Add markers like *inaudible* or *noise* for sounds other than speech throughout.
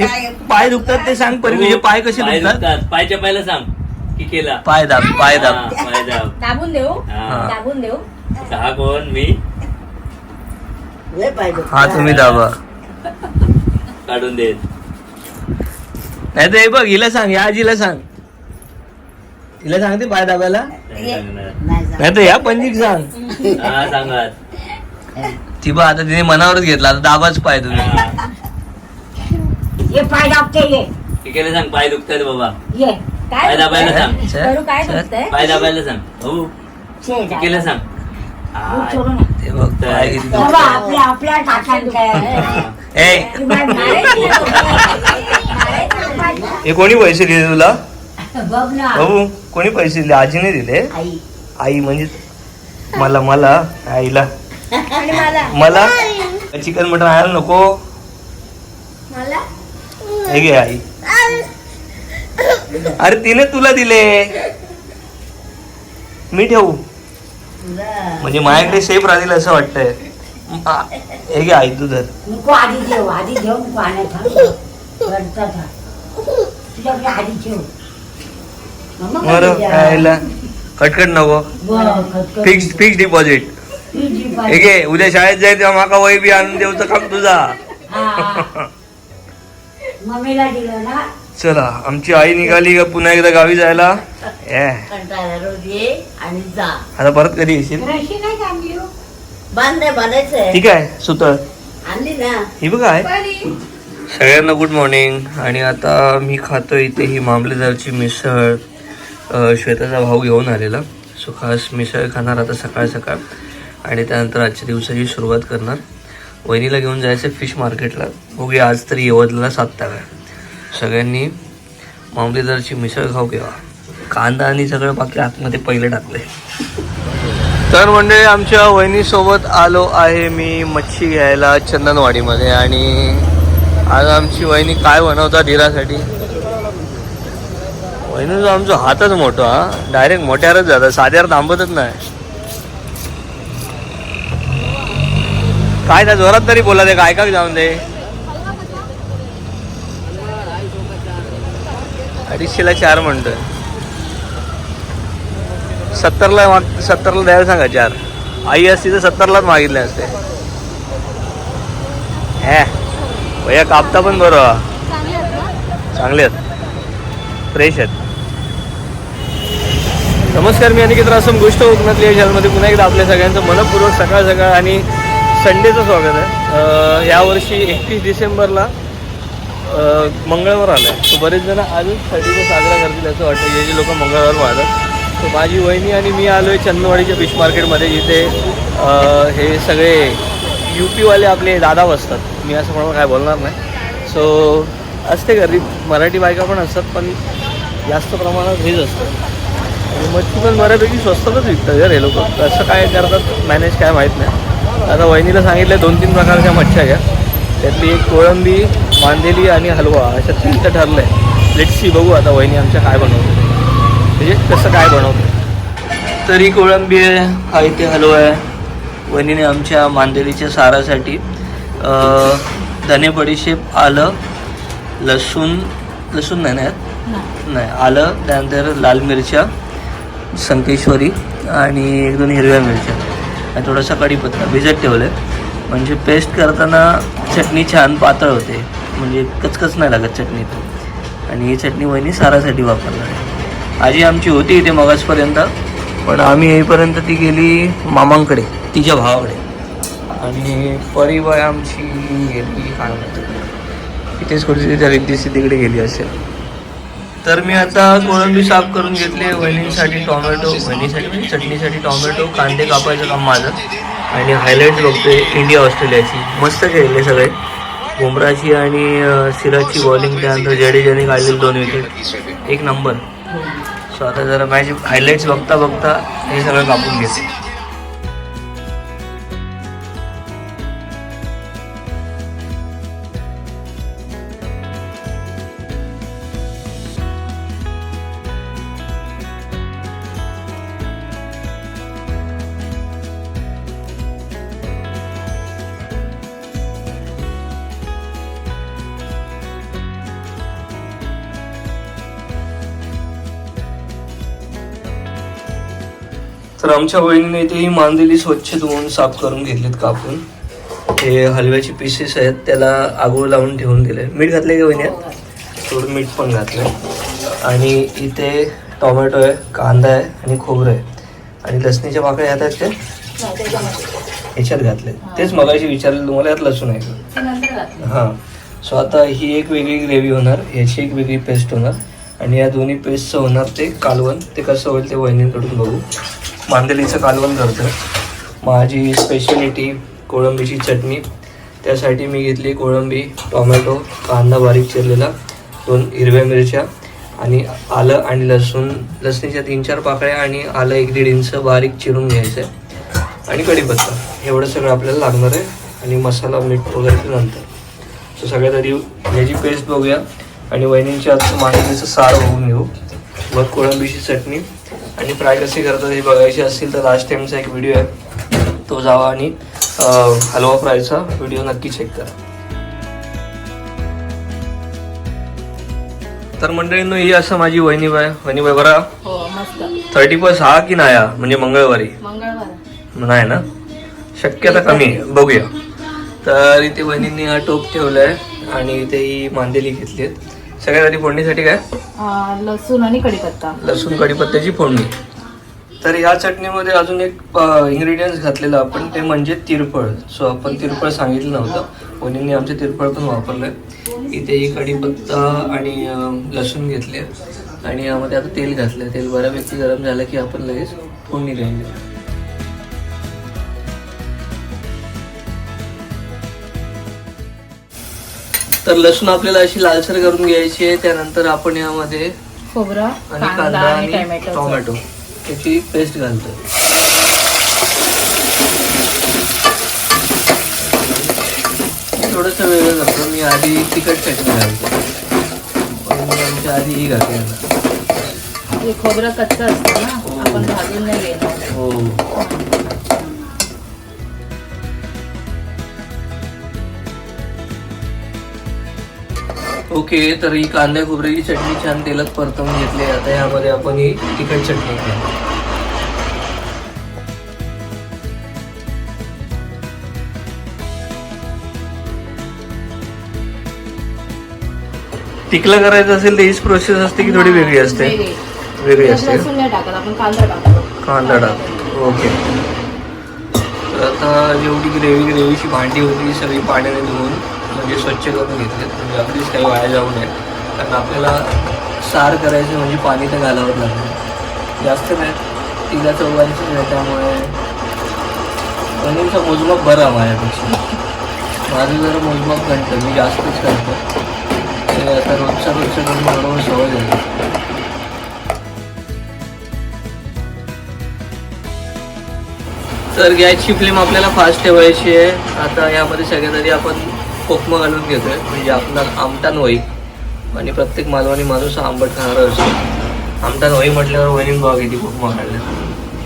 काय? पाय दुखतात ते सांग परी तुझे पाय कसे पाय दुखतात? दुखतात. पायच्या पायला सांग की केला. पाय दाब पाय दाब. हा, पाय दाब. दाबून देऊ? हा. दाबून देऊ? सहा कोण? मी. लय पाहिजे हा तुम्ही दाबा. काढून देत नाही तर हे बघ हिला सांग या आजीला सांग. हिला सांगते पाय दाबायला. नाही सांगणार. नाही जा. नाही तर या पंजीक सांग. हा सांगत ती बा आता तिने मनावरच घेतला आता दाबाच पाय तुम्ही हा. ये पाय दाबते ये. की केलं सांग पाय दुखतात बाबा. ये. काय पाय दाबायला दुखतंय? सांग. करू काय. दुखतंय? पाय दाबायला सांग. भाऊ शे की केलं सांग. दूध हा. सोडू नका. ते बघ पाय किती बाबा दुखतात. आपल्या आपल्या टाकायचं काय हा. ए मारायची. मारायची. *laughs* हे कोणी पैसे दिले तुला? बघ ना. भाऊ कोणी पैसे दिले? आजीने दिले? आई. आई म्हणजे मला मला आईला. आणि मला. मला? चिकन मटन आणायला नको? मला? हे घे आई. अरे तिने तुला दिले. मी ठेवू? म्हणजे माझ्याकडे सेफ राहील असं वाटतंय. हे घे आई तू धर. नको आधी ठेव आधी ठेव तुझ्याकडे आधी बरं? आईला कटकट नको. फिक्स फिक्स डिपॉझिट हे घे उद्या शाळेत जाय तेव्हा माका वही बी आणून देऊचं काम तुझा. मम्मीला दिलं ना. चला आमची आई निघाली का पुन्हा एकदा गावी जायला? ए. कंटाळा रोज ये आणि जा. आता परत कधी येशील? रशी नाही आणली हो. बांधे बांधायचंय ठीक आहे सुतळ. आणली ना. ही बघ आहे. सगळ्यांना गुड मॉर्निंग आणि आता मी खातो इथे ही मामलेदारची मिसळ. अ, श्वेताचा भाऊ घेऊन आलेला. सो खास मिसळ खाणार आता सकाळ सकाळ आणि त्यानंतर आजच्या दिवसाची सुरुवात करणार. वहिनीला घेऊन जायचं फिश मार्केटला बघूया आज तरी यवतला साधता काय? सगळ्यांनी मामलेदारची मिसळ खाऊ घ्यावा कांदा आणि सगळं बाकी आतमध्ये पहिले टाकले तर म्हणजे आमच्या वहिनीसोबत आलो आहे मी मच्छी घ्यायला चंदनवाडीमध्ये. आणि आज आमची वहिनी काय बनवता धीरासाठी वहिनीचा आमचा हातच मोठा हा. डायरेक्ट मोठ्यावरच जातात साध्यावर थांबतच नाही. काय त्या जोरात तरी बोला ते काय काय जाऊन दे. अडीचशेला चार म्हणतोय. सत्तरला माग सत्तरला द्यायला सांगा चार. आई असती तर सत्तरलाच मागितले असते. हे भैया कापता पण बरं. चांगले आहेत. फ्रेश आहेत. नमस्कार मी अनिकेत रासम गोष्ट कोकणातल्या या चॅनलमध्ये पुन्हा एकदा आपल्या सगळ्यांचं मनपूर्वक सकाळ सकाळ आणि संडेचं स्वागत आहे. यावर्षी एकतीस डिसेंबरला मंगळवार आलं आहे सो बरेच जण आजच थर्टीचा साजरा करतील असं वाटतं. जे जे लोक मंगळवार पाहतात सो माझी वहिनी आणि मी आलो आहे चंदवाडीच्या फिश मार्केटमध्ये जिथे हे सगळे यू पीवाले आपले दादा बसतात. मी असं म्हणून काय बोलणार नाही. सो असते गर्दी मराठी बायका पण असतात पण जास्त प्रमाणात हेच असतं. आणि मच्छी पण बऱ्यापैकी स्वस्तातच विकतात यार हे लोक. कसं काय करतात मॅनेज काय माहीत नाही. आता वहिनीला सांगितलं दोन तीन प्रकारच्या मच्छ्या घ्या. त्यातली एक कोळंबी मांदेली आणि हलवा अशा तीन तर ठरलं आहे लेट्सी बघू आता वहिनी आमच्या काय बनवते म्हणजे कसं काय बनवते तर ही कोळंबी आहे हा इथे हलवा आहे. वहिनीने आमच्या मांदेलीच्या सारासाठी धने बडीशेप आलं लसूण लसूण नाही? नाही आलं त्यानंतर लाल मिरच्या संकेश्वरी आणि एक दोन हिरव्या मिरच्या. आणि थोडासा कढीपत्ता भिजत ठेवलं आहे म्हणजे पेस्ट करताना चटणी छान पातळ होते. म्हणजे कचकच नाही लागत चटणीत. आणि ही चटणी वहिनी सारासाठी वापरणार आहे. आजी आमची होती इथे मगासपर्यंत. पण आम्ही येईपर्यंत ती गेली मामांकडे तिच्या भावाकडे. आणि परिवाय आमची गेली काय म्हणतो इथेच कुठेतरी त्या रिद्धी तिकडे गेली असेल. तर मी आता कोळंबी साफ करून घेतली वहिनीसाठी टॉमॅटो वहिनीसाठी म्हणजे चटणीसाठी टॉमॅटो कांदे कापायचं काम माझं. आणि हायलाईट बघतोय इंडिया ऑस्ट्रेलियाची मस्त खेळले सगळे. बुमराची आणि सिराजची बॉलिंग त्यानंतर जडेजाने काढलेली दोन विकेट एक नंबर सो आता जरा मॅच हायलाईट्स बघता बघता हे सगळं कापून घेते. तर आमच्या वहिनीने इथे ही मांदेली स्वच्छ धुवून साफ करून घेतलीत कापून. हे हलव्याचे पीसेस आहेत त्याला आगोळ लावून ठेवून दिले. मीठ घातले का वहिनी थोडं मीठ पण घातलं आणि इथे टोमॅटो आहे कांदा आहे आणि खोबरं आहे. आणि लसणीच्या पाकळ्या ह्यात आहेत ते ह्याच्यात घातले तेच मगाशी विचारलं तुम्हाला यात लसूण आहे का? हां. सो आता ही एक वेगळी ग्रेव्ही होणार ह्याची एक वेगळी पेस्ट होणार. आणि या दोन्ही पेस्टचं होणार ते कालवण. ते कसं होईल ते वहिनींकडून बघू. मांदेलीचं कालवण करतं माझी स्पेशलिटी कोळंबीची चटणी. त्यासाठी मी घेतली कोळंबी टोमॅटो कांदा बारीक चिरलेला दोन हिरव्या मिरच्या आणि आलं आणि लसूण. लसणीच्या तीन चार पाकळ्या आणि आलं एक दीड इंच बारीक चिरून घ्यायचं आहे आणि कढीपत्ता. एवढं सगळं आपल्याला लागणार आहे आणि मसाला मीठ वगैरे नंतर. सो सगळ्यात आधी ह्याची पेस्ट बघूया आणि वहिनींच्या आत मांडणीचं सार बघून घेऊ. मग कोळंबीची चटणी. आणि फ्राय कशी करतात हे बघायची असेल तर लास्ट टाईमचा एक व्हिडिओ आहे. तो जावा आणि हलवा फ्रायचा व्हिडिओ नक्की चेक करा. तर मंडळींनो ही असं माझी वहिनीबाई वहिनीबाई बरा. हो थर्टी फर्स्ट हा की नाही हा? म्हणजे मंगळवारी. मंगळवार. नाही ना? शक्यता कमी. आहे बघूया. तर इथे वहिनींनी हा टोप ठेवलाय आणि इथे ही मांदेली घेतली आहेत सगळ्यात आधी फोडणीसाठी काय? लसूण आणि कढीपत्ता. लसूण कढीपत्त्याची फोडणी. तर ह्या चटणीमध्ये अजून एक इन्ग्रेडियंट्स घातलेलं आपण ते म्हणजे तिरफळ सो आपण तिरफळ सांगितलं नव्हतं. वहिनींनी आमचे तिरफळ पण वापरलंय. इथे ही कढीपत्ता आणि लसूण घेतले. आणि यामध्ये आता तेल घातलं तेल बऱ्यापैकी गरम झालं की आपण लगेच फोडणी द्यायला तर लसूण आपल्याला अशी लालसर करून घ्यायची आहे. त्यानंतर आपण यामध्ये खोबरं आणि कांदा आणि टोमॅटो टोमॅटो त्याची पेस्ट घालतो थोडंसं वेगळं करतो मी आधी तिखट चटणी घालतो. पण मी आमच्या आधी ही आता. हे खोबरं कच्चं असतं ना आपण भाजून नाही घेणार हो. ओके तर ही कांदा खोबऱ्याची चटणी छान तेलात परतवून घेतली. आता यामध्ये आपण ही तिखट चटणी घालू टिकलं करायचं असेल तर हीच प्रोसेस असते की थोडी वेगळी असते? वेगळी. असते? कांदा टाकतो. ओके. तर आता जेवढी ग्रेव्ही ग्रेव्हीची भांडी होती सगळी पाण्याने धुवून. म्हणजे स्वच्छ करून घेतलेत म्हणजे अगदीच काही वाया जाऊ नये. कारण आपल्याला सार करायचं म्हणजे पाणी तर घालावं लागतं जास्त नाही तिला चौघांचीच आहे त्यामुळे पनीरचा मोजमाप बरा माझ्यापेक्षा. माझं जरा मोजमाप करतं मी जास्तच करतो. ते आता रोजच्या रोजच्या करून बरोबर सवय झाली तर गॅसची फ्लेम आपल्याला फास्ट ठेवायची आहे. आता यामध्ये सगळ्यात आधी आपण कोकमं घालून घेतोय. म्हणजे आपला आमटान वही आणि प्रत्येक मालवणी माणूस आंबट खाणारा असतो. आमटान वही म्हटल्यावर वहिनी किती कोकमं काढल्या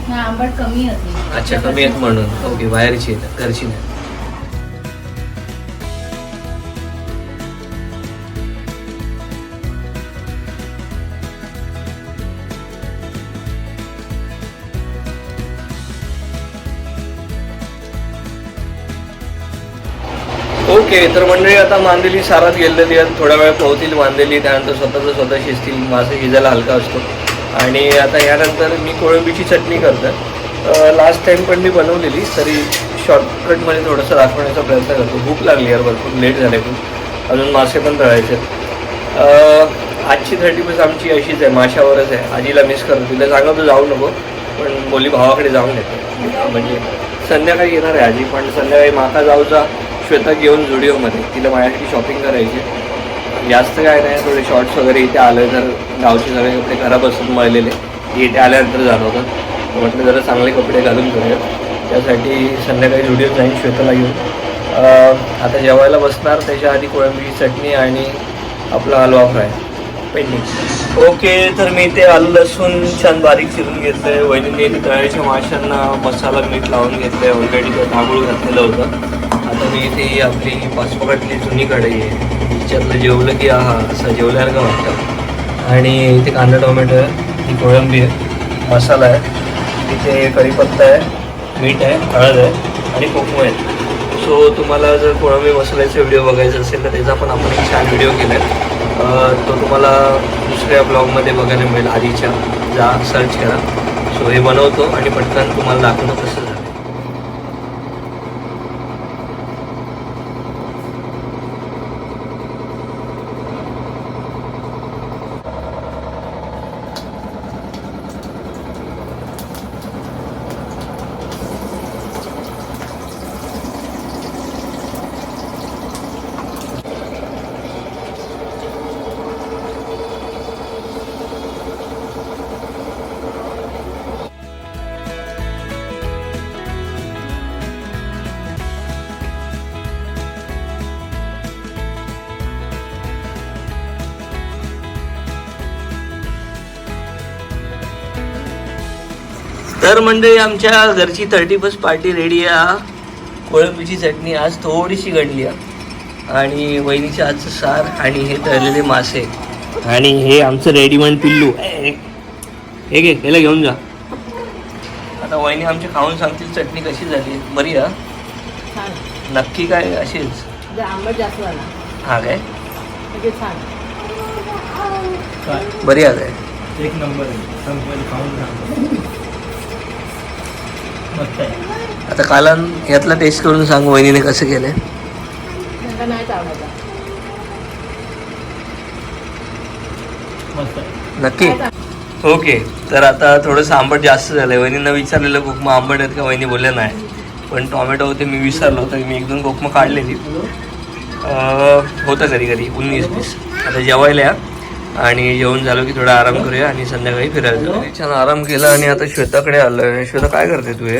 नाही आंबट कमी अच्छा कमी आहेत म्हणून. ओके बाहेरची आहेत घरची नाही. ओके तर मंडळी आता मांदेली सारात गेलेली आहेत. थोड्या वेळ पोहतील मांदेली. त्यानंतर स्वतःचं स्वतः शिजतील. मासे शिजायला हलका असतो. आणि आता यानंतर मी कोळंबीची चटणी करतो लास्ट टाइम पण मी बनवलेली तरी शॉर्टकटमध्ये थोडंसं दाखवण्याचा प्रयत्न करतो. भूक लागली यार भरपूर लेट झाले खूप. अजून मासे पण तळायचे आहेत. आजची थर्टी बस आमची अशीच आहे माशावरच आहे. आजीला मिस करतो. तिला सांगतो जाऊ नको. पण बोली भावाकडे जाऊन येतो. म्हणजे संध्याकाळी येणार आहे आजी पण संध्याकाळी माका जाऊचा श्वेता घेऊन जुडिओमध्ये. तिला माझ्यासाठी शॉपिंग करायची. जास्त काय नाही थोडे शॉर्ट्स वगैरे इथे आलं तर गावचे सगळे कपडे खराब मळलेले. इथे आल्यानंतर झालं होतं. म्हटलं जरा चांगले कपडे घालून करूया त्यासाठी संध्याकाळी जुडिओ जाईन श्वेताला घेऊन. आता जेवायला बसणार त्याच्या आधी कोळंबीची चटणी आणि आपला हलवा फ्राय. पेंडिंग. ओके तर मी ते आलू लसूण छान बारीक चिरून आहे वहिनीने ते तळ्याच्या माशांना मसाला मीठ लावून घेतलंय. ऑलरेडी ते तांदूळ घातलेलं होतं. आता मी इथे आपली पासपोर्टातली जुनी कढई आहे. तिच्यातलं जेवलं की आहा असं जेवल्यासारखं वाटतं. आणि इथे कांदा टोमॅटो आहे ही कोळंबी आहे मसाला आहे तिथे कढीपत्ता आहे मीठ आहे हळद आहे आणि कोकम आहे. सो तुम्हाला जर कोळंबी मसाल्याचा व्हिडिओ बघायचा असेल तर त्याचा पण आपण एक छान व्हिडिओ केला आहे तो तुम्हाला दुसऱ्या ब्लॉगमध्ये बघायला मिळेल आधीच्या. जा सर्च करा. सो हे बनवतो आणि पटकन तुम्हाला दाखवतो कसं तर मंडळी आमच्या घरची थर्टी फर्स्ट पार्टी रेडी आहे. कोळंबीची चटणी आज थोडीशी गणली आहे. आणि वहिनीचे आजचं सार आणि हे तळलेले मासे. आणि हे आमचं रेडीमेड पिल्लू. हे घे याला घेऊन जा. आता वहिनी आमची खाऊन सांगतील चटणी कशी झाली. बरी छान. नक्की काय अशीच? झाला. हा काय? म्हणजे छान. बरी आहे काय? एक नंबर आहे. खाऊन मस्त आहे आता कालन यातला टेस्ट करून सांग वहिनीने कसं नाहीच मस्त. आहे नक्की ओके. तर आता थोडंसं आंबट जास्त झालंय. वहिनीनं विचारलेलं कोकमं आंबट आहेत का? वहिनी बोलल्या नाही. पण टॉमॅटो होते मी विसरलो होतं. मी एक दोन कोकमं काढलेली. अं, होतं कधी कधी उन्नीस बीस आता जेवायला या. आणि जेवण झालं की थोडा आराम करूया आणि संध्याकाळी फिरायला जाऊया. छान आराम केला आणि आता श्वेताकडे आलोय. श्वेता काय करते तू हे?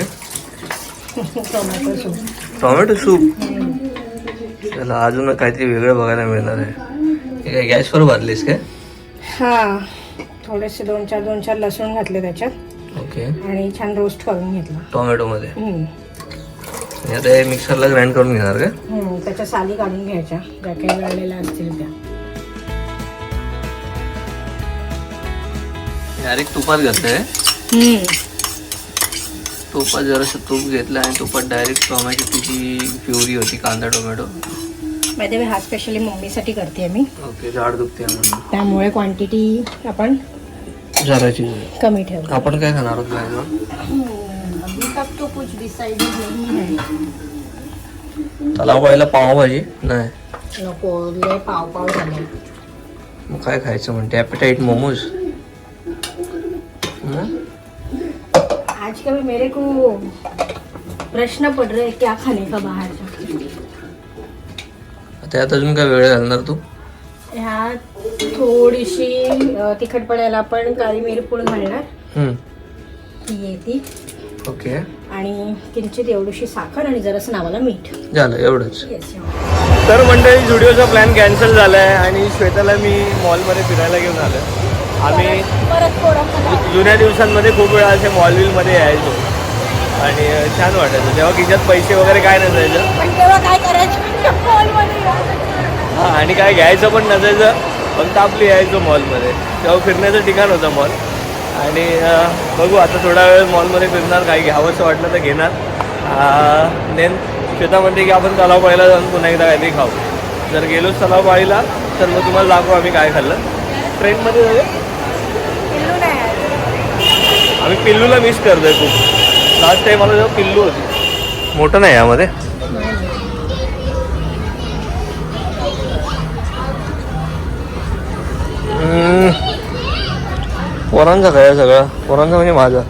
Tomato soup. टोमॅटो सूप त्याला अजून काहीतरी वेगळं बघायला मिळणार आहे. हे काय गॅसवर भाजलीस काय? हा. थोडेसे दोन चार दोन चार लसूण घातले त्याच्यात. ओके. आणि छान रोस्ट करून घेतला. टोमॅटोमध्ये? हम्म. आणि आता हे मिक्सरला ग्राइंड करून घेणार का? हम्म, त्याच्या साली काढून घ्यायच्या. ज्या काही असतील त्या. डायरेक्ट तुपात घालतंय. तुपात जरासं तूप घेतलं आणि तुपात डायरेक्ट टोमॅटोची जी प्युरी होती कांदा टोमॅटो. Way, हा स्पेशली मम्मीसाठी करते मी. ओके झाड दुखते त्यामुळे क्वांटिटी आपण जराची कमी ठेवतो आपण काय खाणार आहोत बाहेर? अभी तक तो कुछ डिसाइड नहीं है तलाव पाहिला पावभाजी. नाही. नको पाव पाव झाले. मग काय खायचं म्हणते? ॲपेटाईट मोमोज. आज कभी मेरे को प्रश्न पड़ रहा है क्या खाने का बाहर का? त्यात अजून काय वेळ घालणार तू? ह्यात थोडीशी तिखट पडायला आपण काळी मिरपूड घालणार. हम्म, ही येते. ओके. आणि किंचित एवढीशी साखर आणि जरासं नावाला मीठ. झालं एवढंच. तर मंडळी जुडिओचा प्लॅन कॅन्सल झाला आहे आणि श्वेताला मी मॉलमध्ये फिरायला घेऊन आलो आम्ही जुन्या दिवसांमध्ये खूप वेळा असे मॉलविलमध्ये यायचो. आणि छान वाटायचं. तेव्हा खिशात पैसे वगैरे काय नसायचं. पण तेव्हा काय करायचं? मॉलमध्ये हां आणि काय घ्यायचं पण नसायचं. फक्त आपली यायचो मॉलमध्ये तेव्हा फिरण्याचं ठिकाण होतं मॉल आणि बघू आता थोडा वेळ मॉलमध्ये फिरणार. काही घ्यावंसं वाटलं तर घेणार. देन शेतामध्ये की आपण तलाव पाळीला जाऊन पुन्हा एकदा काहीतरी खाऊ. जर गेलोच तलाव पाळीला तर मग तुम्हाला दाखवू आम्ही काय खाल्लं. ट्रेनमध्ये जाऊया. आम्ही पिल्लूला मिस करतोय खूप. लास्ट टाइम मला जेव्हा पिल्लू होती. मोठं नाही यामध्ये? पोरांचा काय सगळा. पोरांचा म्हणजे माझा.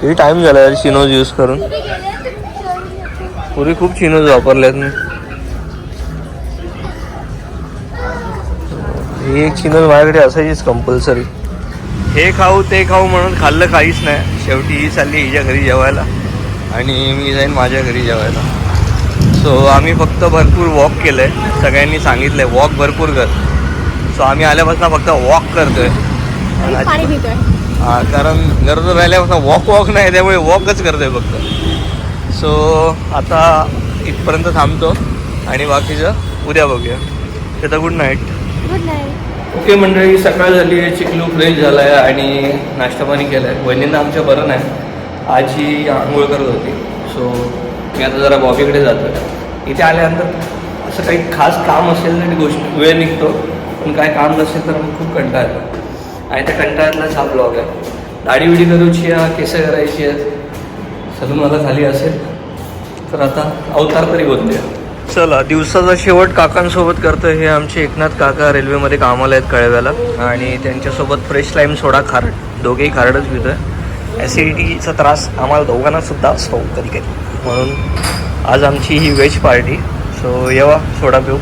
किती टाइम झाला यार चिनोज यूज करून? पूर्वी खूप चिनोज वापरल्यात मी. ही एक चिनोज माझ्याकडे असायचीच कंपल्सरी हे खाऊ ते खाऊ म्हणून खाल्लं काहीच नाही. शेवटी ही चालली हिच्या घरी जेवायला. आणि मी जाईन माझ्या घरी जेवायला. सो आम्ही फक्त भरपूर वॉक केलं आहे सगळ्यांनी सांगितलं आहे वॉक भरपूर कर. सो आम्ही आल्यापासून फक्त वॉक पाणी पितोय. हा कारण गरज राहिल्यापासून वॉक वॉक नाही त्यामुळे वॉकच करतोय फक्त. सो आता इथपर्यंत थांबतो. आणि बाकीचं उद्या बघूया. तर good night good night okay मंडळी सकाळ झाली आहे चिकलू फ्रेश झाला आहे आणि नाश्ता पाणी केला आहे वहिनींना आमच्या बरं नाही. आजी आंघोळ करत होती. सो मी आता जरा बॉबीकडे जातो आहे इथे आल्यानंतर असं काही खास काम असेल तर गोष्ट वेळ निघतो. पण काय काम नसेल तर मग खूप कंटाळा येतो. आणि त्या कंटाळ्यातलाच हा ब्लॉग आहे. दाढी विडी करूची आहे केसं करायची आहेत. सलून मला खाली असेल. तर आता अवतार तरी बोलते चला दिवसाचा शेवट काकांसोबत करतो हे आमचे एकनाथ काका रेल्वेमध्ये कामाला आहेत कळव्याला. आणि त्यांच्यासोबत फ्रेश लाईम सोडा खारट. दोघेही खारटच पितो ॲसिडिटीचा त्रास आम्हाला दोघांनासुद्धा असतो कधी कधी म्हणून आज आमची ही व्हेज पार्टी सो येवा सोडा पिऊ.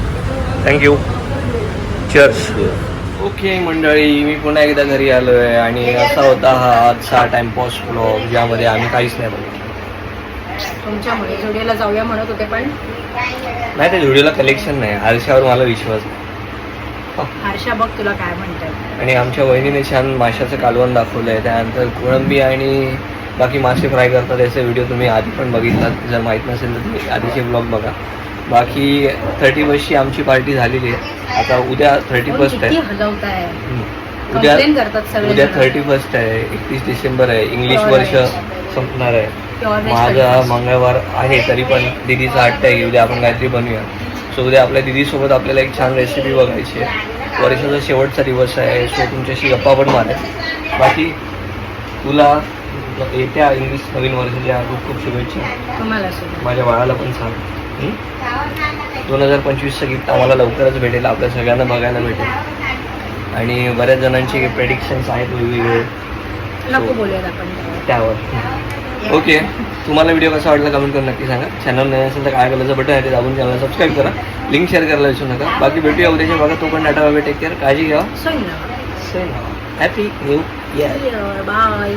थँक्यू चर्च ओके मंडळी मी पुन्हा एकदा घरी आलो आहे आणि असा होता हा आजचा टाइमपास ब्लॉग ज्यामध्ये आम्ही काहीच नाही बघितलं. तुमच्यामुळे जोडीला जाऊया म्हणत होते पण नाही त्या व्हिडिओला कलेक्शन नाही. आरशावर मला विश्वास. नाही. हर्षा बघ तुला काय म्हणतात आणि आमच्या वहिनीने छान माशाचं कालवण दाखवलं आहे त्यानंतर कोळंबी आणि बाकी मासे फ्राय करतात याचे व्हिडिओ तुम्ही आधी पण बघितलात. जर माहीत नसेल तर तुम्ही आधीचे ब्लॉग बघा. बाकी थर्टी फर्स्टची आमची पार्टी झालेली आहे. आता उद्या थर्टी फर्स्ट आहे. उद्या Complain करतात सगळे उद्या जण. थर्टी फर्स्ट आहे एकतीस डिसेंबर आहे. इंग्लिश वर्ष. संपणार आहे. माझा 31st. मंगळवार आहे तरी पण दिदीचा हट्ट आहे. की उद्या आपण काहीतरी बनवूया सो उद्या आपल्या दिदीसोबत आपल्याला एक छान रेसिपी बघायची आहे. वर्षाचा शेवटचा दिवस आहे. सो तुमच्याशी गप्पा पण मारेल बाकी तुला येत्या इंग्लिश नवीन वर्षाच्या खूप खूप शुभेच्छा. तुम्हाला सुद्धा. माझ्या बाळाला पण सांग. दोन हजार पंचवीसचं गिफ्ट आम्हाला लवकरच भेटेल. आपल्या सगळ्यांना बघायला भेटेल. आणि बऱ्याच जणांचे प्रेडिक्शन्स आहेत वेगवेगळे. नको बोलूयात आपण. त्यावर. ओके तुम्हाला व्हिडिओ कसा वाटला कमेंट करून नक्की सांगा. चॅनल नाही असेल तर काय करायचं बटन आहे ते दाबून चॅनल सबस्क्राईब करा. लिंक शेअर करायला विसरू नका. बाकी भेटूया उद्याच्या बघा तो पण डाटा टेक केअर काळजी घ्या. Happy new year bye